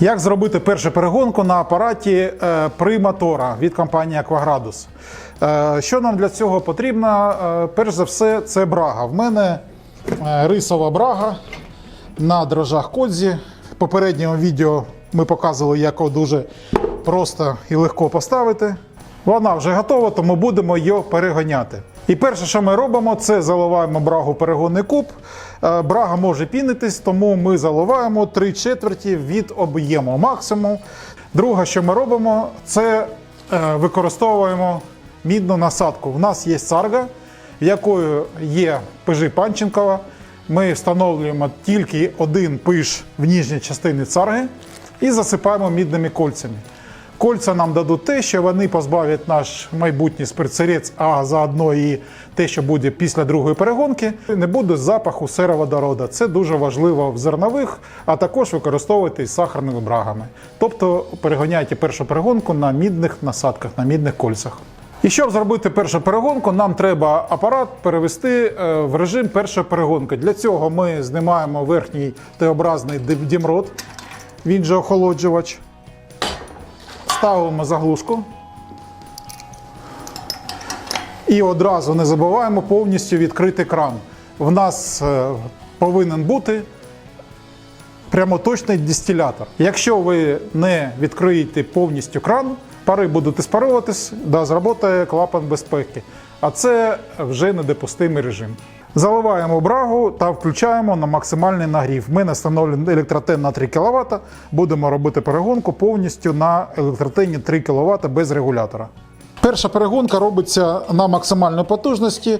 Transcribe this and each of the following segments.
Як зробити першу перегонку на апараті е, Primatora від компанії Aquagradus? Е, що нам для цього потрібно? Е, перш за все, це брага. В мене рисова брага на дрожжах Кодзі. В попередньому відео ми показували, як його дуже просто і легко поставити. Вона вже готова, тому будемо її перегоняти. І перше, що ми робимо, це заливаємо брагу перегонний куб. Е, Брага може пінитись, тому ми заливаємо 3 четверті від об'єму максимум. Друге, що ми робимо, це е, використовуємо мідну насадку. У нас є сарга, в якої є пижи Панченкова. Ми встановлюємо тільки один пиш в нижній частині царги і засипаємо мідними кольцями. Кольця нам дадуть те, що вони позбавлять наш майбутній спирцерець, а заодно і те, що буде після другої перегонки, не буде запаху сероводорода. Це дуже важливо в зернових, а також використовувати із сахарними брагами. Тобто перегоняйте першу перегонку на мідних насадках, на мідних кольцях. І щоб зробити першу перегонку, нам треба апарат перевести е, в режим першої перегонки. Для цього ми знімаємо верхній Т-образний дімрот, він же охолоджувач. Ставимо заглушку. І одразу не забуваємо повністю відкрити кран. В нас е, повинен бути прямоточний дистилятор. Якщо ви не відкриєте повністю кран, пари будуть іспарюватись, да, зработає клапан безпеки. А це вже недопустимий режим. Заливаємо брагу та включаємо на максимальний нагрів. Ми встановлюємо електротен на 3 кВт. Будемо робити перегонку повністю на електротені 3 кВт без регулятора. Перша перегонка робиться на максимальній потужності. Е,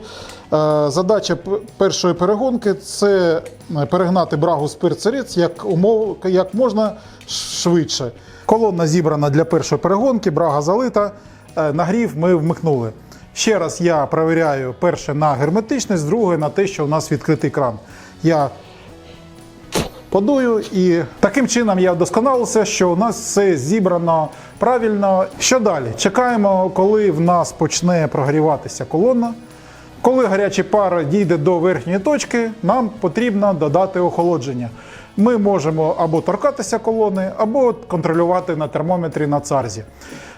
Задача першої перегонки це перегнати брагу з перцерець як, умов, як можна швидше. Колона зібрана для першої перегонки, брага залита, е, нагрів ми вмикнули. Ще раз я перевіряю перше на герметичність, друге на те, що у нас відкритий кран. Я подую, і таким чином я вдосконалився, що у нас все зібрано правильно. Що далі? Чекаємо, коли в нас почне прогріватися колона. Коли гарячий пар дійде до верхньої точки, нам потрібно додати охолодження. Ми можемо або торкатися колони, або контролювати на термометрі на царзі.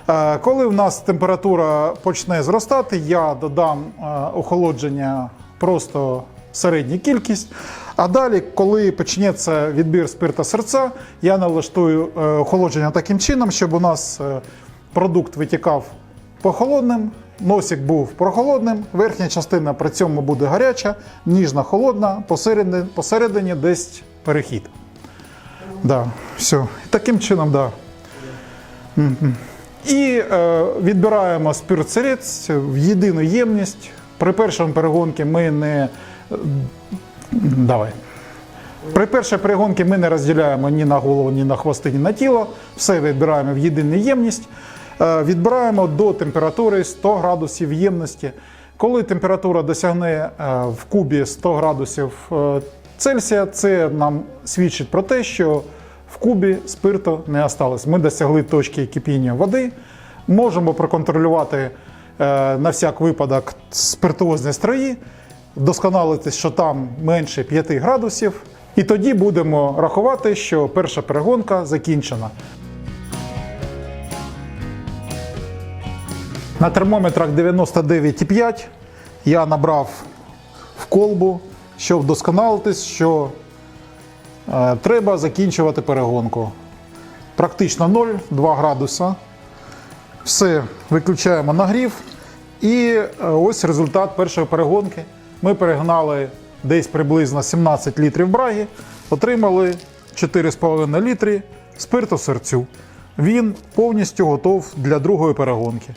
Е, Коли в нас температура почне зростати, я додам е, охолодження просто середню кількість. А далі, коли почнеться відбір спирта серця, я налаштую е, охолодження таким чином, щоб у нас продукт витікав похолодним, носик був прохолодним, верхня частина при цьому буде гаряча, ніжна холодна, посередині, посередині десь перехід. Да, все. Таким чином, да. І е, відбираємо спирт-сирець в єдину ємність. При першому перегонці ми не. Давай. При першій перегонці ми не розділяємо ні на голову, ні на хвости, ні на тіло. Все відбираємо в єдину ємність. Е, Відбираємо до температури 100 градусів ємності. Коли температура досягне е, в кубі 100 градусів е, Цельсія, це нам свідчить про те, що в кубі спирту не осталось. Ми досягли точки кипіння води. Можемо проконтролювати е, на всяк випадок спиртуозні строї, вдосконалитись, що там менше 5 градусів. І тоді будемо рахувати, що перша перегонка закінчена. На термометрах 99,5 я набрав в колбу, щоб вдосконалитись, що треба закінчувати перегонку. Практично 0, 2 градуса. Все, виключаємо нагрів. І е, ось результат першої перегонки. Ми перегнали десь приблизно 17 літрів браги, отримали 4,5 літри спирту серцю. Він повністю готов для другої перегонки.